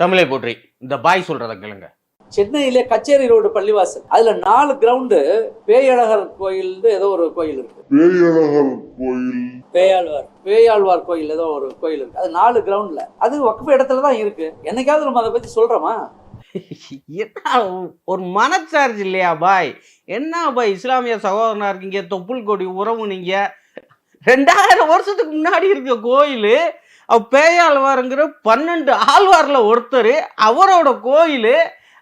தமிழை போற்றி. இந்த பாய் சொல்றத கேளுங்க. சென்னையிலே கச்சேரி ரோடு பள்ளிவாசல். அதுல நாலு கிரவுண்டு பேயழகர் கோயில் ஏதோ ஒரு கோயில் இருக்கு. பேயழகர் கோயில். பேயாழ்வார் பேயாழ்வார் கோயில் ஏதோ ஒரு கோயில் இருக்கு. அது நாலு கிரவுண்ட்ல அது வக்குப்பு இடத்துல தான் இருக்கு. என்னைக்காவது நம்ம அதை பத்தி சொல்றோமா? என்ன ஒரு மனச்சார்ஜ் இல்லையா பாய்? என்ன பாய்? இஸ்லாமிய சகோதரனா இருக்கீங்க தொப்புள் கொடி உறவு நீங்க ரெண்டாயிரம் வருஷத்துக்கு முன்னாடி இருக்க கோயில் பேயாழ்வாருங்கிற பன்னெண்டு ஆழ்வாரில் ஒருத்தர் அவரோட கோயில்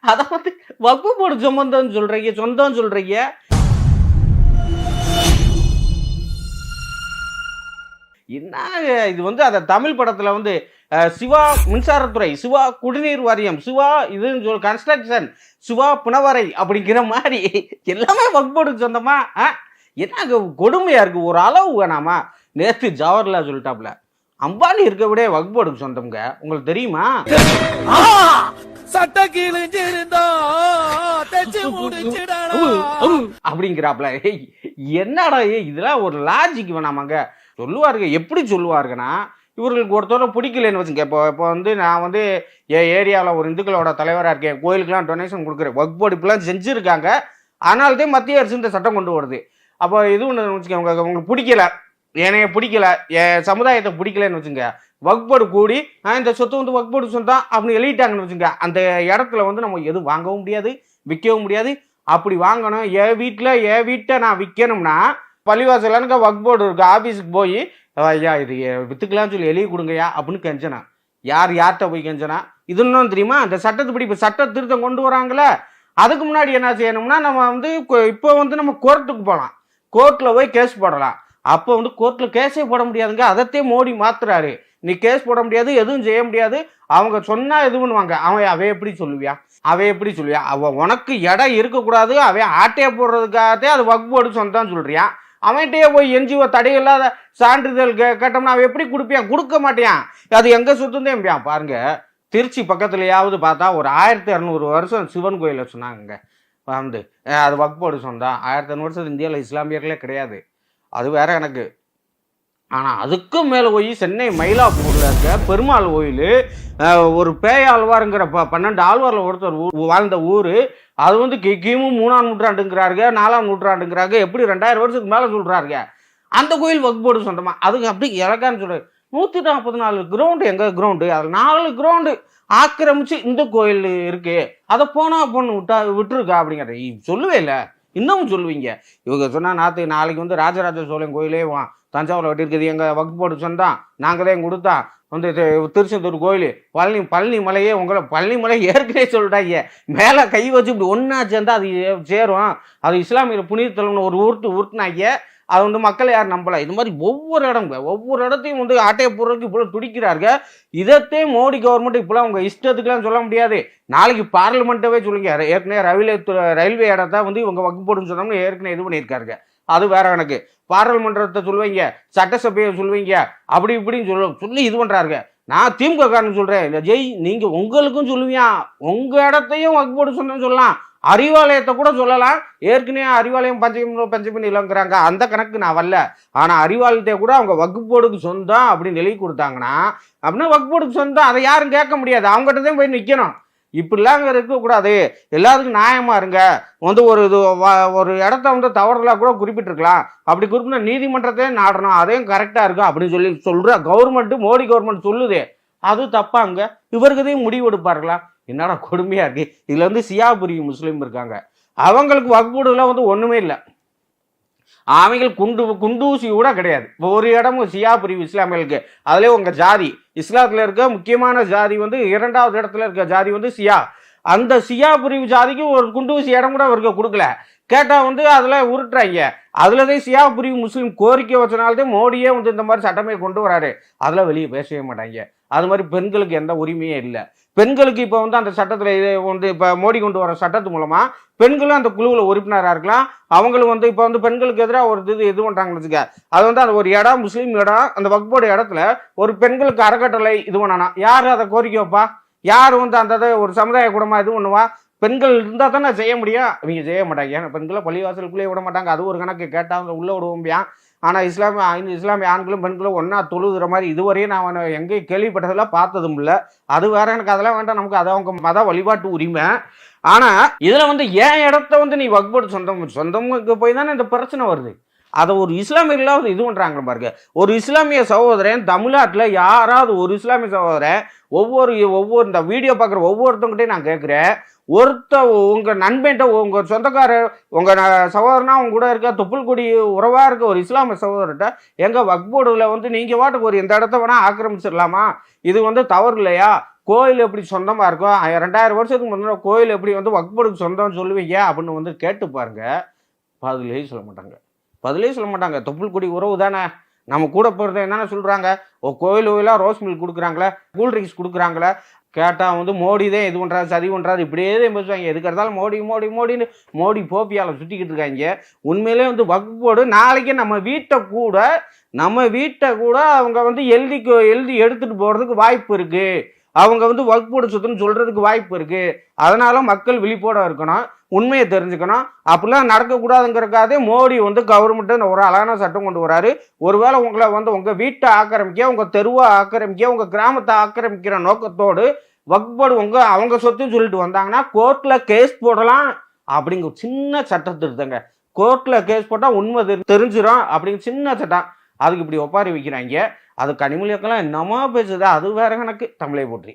அதை வந்து வக்கு போடு சொந்தம்னு சொல்கிறீங்க சொந்தம் சொல்கிறீங்க என்னங்க இது வந்து அந்த தமிழ் படத்தில் வந்து சிவா மின்சாரத்துறை சிவா குடிநீர் வாரியம் சிவா இதுன்னு சொல் கன்ஸ்ட்ரக்ஷன் சிவா புனவரை அப்படிங்கிற மாதிரி எல்லாமே வக்போர்டுக்கு சொந்தமா ஆ? என்னங்க கொடுமையாக இருக்குது ஒரு அளவு வேணாமா? நேற்று ஜவஹர்லால் சொல்லிட்டாப்ல. அம்பானி இருக்க விட வக்போர்டுக்கு சொந்தம்ங்க உங்களுக்கு தெரியுமா சட்ட கிழிஞ்சிருந்தா அப்படிங்கிறாப்ல என்னடா இதெல்லாம் ஒரு லாஜிக் வேணாமாங்க சொல்லுவாருங்க எப்படி சொல்லுவாருங்கன்னா இவர்களுக்கு ஒருத்தரை பிடிக்கலன்னு வச்சுங்க இப்போ இப்போ வந்து நான் வந்து என் ஏரியாவில் ஒரு இந்துக்களோட தலைவராக இருக்கேன் கோயிலுக்கெல்லாம் டொனேஷன் கொடுக்குறேன் ஒர்க் போர்டு இப்படிலாம் செஞ்சுருக்காங்க அதனால தான் மத்திய அரசு இந்த சட்டம் கொண்டு வருது அப்போ இது ஒன்று வச்சுக்கோங்க உங்களுக்கு பிடிக்கல என்னைய பிடிக்கல. என் சமுதாயத்தை பிடிக்கலன்னு வச்சுங்க. ஒர்க் போர்டு கூடி இந்த சொத்து வந்து ஒர்க் போர்டு சொந்தம் அப்படின்னு எழுதிட்டாங்கன்னு வச்சுங்க. அந்த இடத்துல வந்து நம்ம எதுவும் வாங்கவும் முடியாது விற்கவும் முடியாது. அப்படி வாங்கணும். என் வீட்டில் என் வீட்டை நான் விற்கணும்னா பள்ளிவாசலனுக்கு ஒர்க் போர்டு இருக்கு. ஆஃபீஸுக்கு போய் ஐயா இது எ- வித்துக்கலாம்னு சொல்லி எழுதி கொடுங்கய்யா அப்படின்னு கெஞ்சனா. யார் யார்கிட்ட போய் கெஞ்சனா? இது இன்னும் தெரியுமா? அந்த சட்டத்துப்படி இப்போ சட்ட திருத்தம் கொண்டு வராங்களே அதுக்கு முன்னாடி என்ன செய்யணும்னா நம்ம வந்து இப்போ வந்து நம்ம கோர்ட்டுக்கு போகலாம் கோர்ட்டில் போய் கேஸ் போடலாம். அப்போ வந்து கோர்ட்டில் கேஸே போட முடியாதுங்க. அதைத்தே மோடி மாத்துறாரு. நீ கேஸ் போட முடியாது எதுவும் செய்ய முடியாது. அவங்க சொன்னால் இது பண்ணுவாங்க. அவன் அவன் எப்படி சொல்லுவியா? அவ எப்படி சொல்லுவியா? அவன் உனக்கு இடம் இருக்கக்கூடாது. அவன் ஆட்டையை போடுறதுக்காகத்தே அது வகுப்போடு போர்டு சொல்கிறியா அவன்கிட்டயே போய் என்ஜிஓ தடையில்லாத சான்றிதழ் கே கேட்டோம்னா அவன் எப்படி கொடுப்பியான் கொடுக்க மாட்டியான் அது எங்கே சுத்தந்தேன் பாருங்க. திருச்சி பக்கத்துலையாவது பார்த்தா ஒரு ஆயிரத்தி இரநூறு வருஷம் சிவன் கோயிலை சொன்னாங்க வந்து அது வகுப்போடு போர்டு ஆயிரத்தி இரநூறு வருஷம் இந்தியாவில் இஸ்லாமியர்களே கிடையாது. அது வேற எனக்கு. ஆனால் அதுக்கும் மேலே போய் சென்னை மயிலாப்பூரில் இருக்க பெருமாள் கோயில் ஒரு பேய் ஆழ்வாருங்கிற ப பன்னெண்டு ஆழ்வாரில் ஒருத்தர் வாழ்ந்த ஊர். அது வந்து கி கிமு மூணாம் நூற்றாண்டுங்கிறாருங்க நாலாம் நூற்றாண்டுங்கிறாங்க. எப்படி ரெண்டாயிரம் வருஷத்துக்கு மேலே சொல்கிறாருங்க அந்த கோயில் வகுப்போடு சொந்தமா. அதுக்கு அப்படி இலக்கான்னு சொல்கிறாரு நூற்றி நாற்பத்தி நாலு கிரவுண்டு எங்கள் கிரவுண்டு அது நாலு கிரவுண்டு ஆக்கிரமிச்சு இந்த கோயில் இருக்குது அதை போனால் பொண்ணு விட்டா விட்டுருக்கா அப்படிங்கிற சொல்லவே இல்லை. இன்னமும் சொல்லுவீங்க. இவங்க சொன்னால் நாற்று நாளைக்கு வந்து ராஜராஜ சோழன் கோயிலே வா தஞ்சாவூரில் வெட்டியிருக்குது எங்கள் வகுப்போடு சொந்தம் நாங்கள் தான் கொடுத்தா வந்து திருச்செந்தூர் கோயில் பழனி பழனி மலையே உங்களை பழனி மலை ஏற்கனவே சொல்லிட்டாங்க. மேலே கை வச்சு இப்படி ஒன்றா இருந்தால் அது சேரும். அது இஸ்லாமிய புனிதத்தலம்னு ஒரு உருட்டு உருட்டுனாங்க அது வந்து மக்கள் யாரும் நம்பலை. இது மாதிரி ஒவ்வொரு இடம் ஒவ்வொரு இடத்தையும் வந்து ஆட்டையை போடுறதுக்கு இவ்வளோ துடிக்கிறார்கள் இதத்தே மோடி கவர்மெண்ட் இப்போலாம் உங்கள் இஷ்டத்துக்குலாம் சொல்ல முடியாது. நாளைக்கு பார்லிமெண்ட்டவே சொல்லுங்க. ஏற்கனவே ரயில்வே து- ரயில்வே இடத்த வந்து இவங்க வகுப்போடுன்னு சொன்னோம்னு ஏற்கனவே இது பண்ணியிருக்காருங்க. அது வேற எனக்கு பாராளுமன்றத்தை சொல்லுவீங்க சட்டசபையை சொல்லுவீங்க அப்படி இப்படின்னு சொல்ல சொல்லி இது பண்ணுறாருங்க நான் திமுக காரன் சொல்கிறேன் இல்லை ஜெய் நீங்கள் உங்களுக்கும் சொல்லுவியா? உங்கள் இடத்தையும் வகுப்போடு சொன்னேன்னு சொல்லலாம். அறிவாலயத்தை கூட சொல்லலாம். ஏற்கனவே அறிவாலயம் பஞ்சமி பஞ்சமி நிலங்கிறாங்க அந்த கணக்கு நான் வரல. ஆனால் அறிவாலயத்தை கூட அவங்க வகுப்போடுக்கு சொந்தம் அப்படின்னு எழுதி கொடுத்தாங்கன்னா அப்படின்னா வகுப்போடுக்கு சொந்தம். அதை யாரும் கேட்க முடியாது. அவங்ககிட்ட தான் போய் நிற்கணும் இப்படிலாம் அங்கே இருக்கக்கூடாது. எல்லாத்துக்கும் நியாயமாக இருங்க. வந்து ஒரு இது வ- ஒரு இடத்த வந்து தவறுதலாக கூட குறிப்பிட்டிருக்கலாம். அப்படி குறிப்பிட்ட நீதிமன்றத்தையும் நாடணும். அதையும் கரெக்டாக இருக்கும் அப்படின்னு சொல்லி சொல்கிற கவர்மெண்ட்டு மோடி கவர்மெண்ட் சொல்லுது. அது தப்பாங்க இவருக்குதையும் முடிவு எடுப்பார்களா என்னடா கொடுமையாக இருக்கு? இதில் வந்து சியாபுரி முஸ்லீம் இருக்காங்க. அவங்களுக்கு வகுப்புலாம் வந்து ஒன்றுமே இல்லை. அவங்கள் குண்டு குண்டூசி கூட கிடையாது. இப்போ ஒரு இடமும் சியா பிரிவு இஸ்லாமியர்களுக்கு அதுலேயே உங்கள் ஜாதி. இஸ்லாத்தில் இருக்க முக்கியமான ஜாதி வந்து இரண்டாவது இடத்துல இருக்க ஜாதி வந்து சியா. அந்த சியா பிரிவு ஜாதிக்கு ஒரு குண்டூசி இடம் கூட அவருக்கு கொடுக்கல. கேட்டால் வந்து அதில் உருட்டுறாங்க. அதுலதான் சியா பிரிவு முஸ்லீம் கோரிக்கை வச்சனால்தான் மோடியே வந்து இந்த மாதிரி சட்டமே கொண்டு வராரு. அதெல்லாம் வெளியே பேசவே மாட்டாங்க. அது மாதிரி பெண்களுக்கு எந்த உரிமையும் இல்லை. பெண்களுக்கு இப்போ வந்து அந்த சட்டத்தில் இது வந்து இப்போ மோடி கொண்டு வர சட்டத்து மூலமாக பெண்களும் அந்த குழுவில் உறுப்பினராக இருக்கலாம். அவங்களும் வந்து இப்போ வந்து பெண்களுக்கு எதிராக ஒரு இது இது பண்ணுறாங்கன்னு வச்சுக்க. அது வந்து அந்த ஒரு இடம் முஸ்லீம் இடம் அந்த வகுப்போட இடத்துல ஒரு பெண்களுக்கு அறக்கட்டளை இது பண்ணணும் யார் அதை கோரிக்கை வைப்பா? யார் வந்து அந்த இதை ஒரு சமுதாய கூடமாக இது பண்ணுவா? பெண்கள் இருந்தால் தானே செய்ய முடியும். இவங்க செய்ய மாட்டாங்க. ஏன்னா பெண்களை பள்ளிவாசலுக்குள்ளேயே விட மாட்டாங்க. அது ஒரு கணக்கு. கேட்டால் அவங்க உள்ளே விடுவோம்பியான் ஆனால் இஸ்லாமிய ஐந்து இஸ்லாமிய ஆண்களும் பெண்களும் ஒன்றா தொழுகிற மாதிரி இதுவரையும் நான் எங்கேயும் கேள்விப்பட்டதெல்லாம் பார்த்ததும் இல்லை. அது வேற எனக்கு அதெல்லாம் வேண்டாம். நமக்கு அது அவங்க மத வழிபாட்டு உரிமை. ஆனால் இதில் வந்து ஏன் இடத்த வந்து நீ வகுப்படு சொந்தம் சொந்தமுக்கு போய் தானே இந்த பிரச்சனை வருது? அதை ஒரு இஸ்லாமியர்களாவது இது பண்ணுறாங்க பாருங்க. ஒரு இஸ்லாமிய சகோதரன் தமிழ்நாட்டில் யாராவது ஒரு இஸ்லாமிய சகோதரன் ஒவ்வொரு ஒவ்வொரு இந்த வீடியோ பார்க்குற ஒவ்வொருத்தங்கிட்டையும் நான் கேட்குறேன். ஒருத்த உங்கள் நண்பன்ட்ட உங்கள் சொந்தக்காரர் உங்கள் சகோதரனா உங்க கூட இருக்க தொப்புள்குடி உறவாக இருக்க ஒரு இஸ்லாமிய சகோதரர்கிட்ட எங்கள் வக்போர்டில் வந்து நீங்கள் வாட்டுக்கு ஒரு இந்த இடத்த வேணால் ஆக்கிரமிச்சிடலாமா? இது வந்து தவறு இல்லையா? கோயில் எப்படி சொந்தமாக இருக்கும்? ரெண்டாயிரம் வருஷத்துக்கு முன்னாடி கோயில் எப்படி வந்து வக்போர்டுக்கு சொந்தம்னு சொல்லுவீங்க? அப்படின்னு வந்து கேட்டு பாருங்க. பதிலே சொல்ல மாட்டாங்க. பதிலே சொல்ல மாட்டாங்க. தொப்புள்குடி உறவு தானே. நம்ம கூட போகிறது என்னென்ன சொல்கிறாங்க ஓ கோயில் கோயிலாக ரோஸ் மில்க் கொடுக்குறாங்களே கூல் ட்ரிங்க்ஸ் கொடுக்குறாங்களே. கேட்டால் வந்து மோடி தான் இது பண்ணுறாரு சரி பண்ணுறாரு இப்படியே தான் பேசுவாங்க. எதுக்கு இருந்தாலும் மோடி மோடி மோடின்னு மோடி போப்பியால் சுற்றிக்கிட்டு இருக்காங்க. உண்மையிலே வந்து வகுப்போடு நாளைக்கு நம்ம வீட்டை கூட நம்ம வீட்டை கூட அவங்க வந்து எழுதி எழுதி எடுத்துகிட்டு போகிறதுக்கு வாய்ப்பு இருக்குது அவங்க வந்து வகுப்போடு சொத்துன்னு சொல்கிறதுக்கு வாய்ப்பு இருக்குது அதனால மக்கள் விழிப்போட இருக்கணும். உண்மையை தெரிஞ்சுக்கணும். அப்படிலாம் நடக்கக்கூடாதுங்கிறக்காதே மோடி வந்து கவர்மெண்ட்டு ஒரு அழகான சட்டம் கொண்டு வராரு. ஒருவேளை உங்களை வந்து உங்கள் வீட்டை ஆக்கிரமிக்க உங்கள் தெருவை ஆக்கிரமிக்க உங்கள் கிராமத்தை ஆக்கிரமிக்கிற நோக்கத்தோடு வக்போர்டு உங்க அவங்க சொத்துன்னு சொல்லிட்டு வந்தாங்கன்னா கோர்ட்டில் கேஸ் போடலாம் அப்படிங்கிற சின்ன சட்ட திருத்தங்க கோர்ட்டில் கேஸ் போட்டால் உண்மை தெரிஞ்சிடும் அப்படிங்கிற சின்ன சட்டம். அதுக்கு இப்படி ஒப்பாரி வைக்கிறாங்க. அது கனிமொழியக்கெல்லாம் என்னமோ பேசுது அது வேற கணக்கு. தமிழை போற்றி.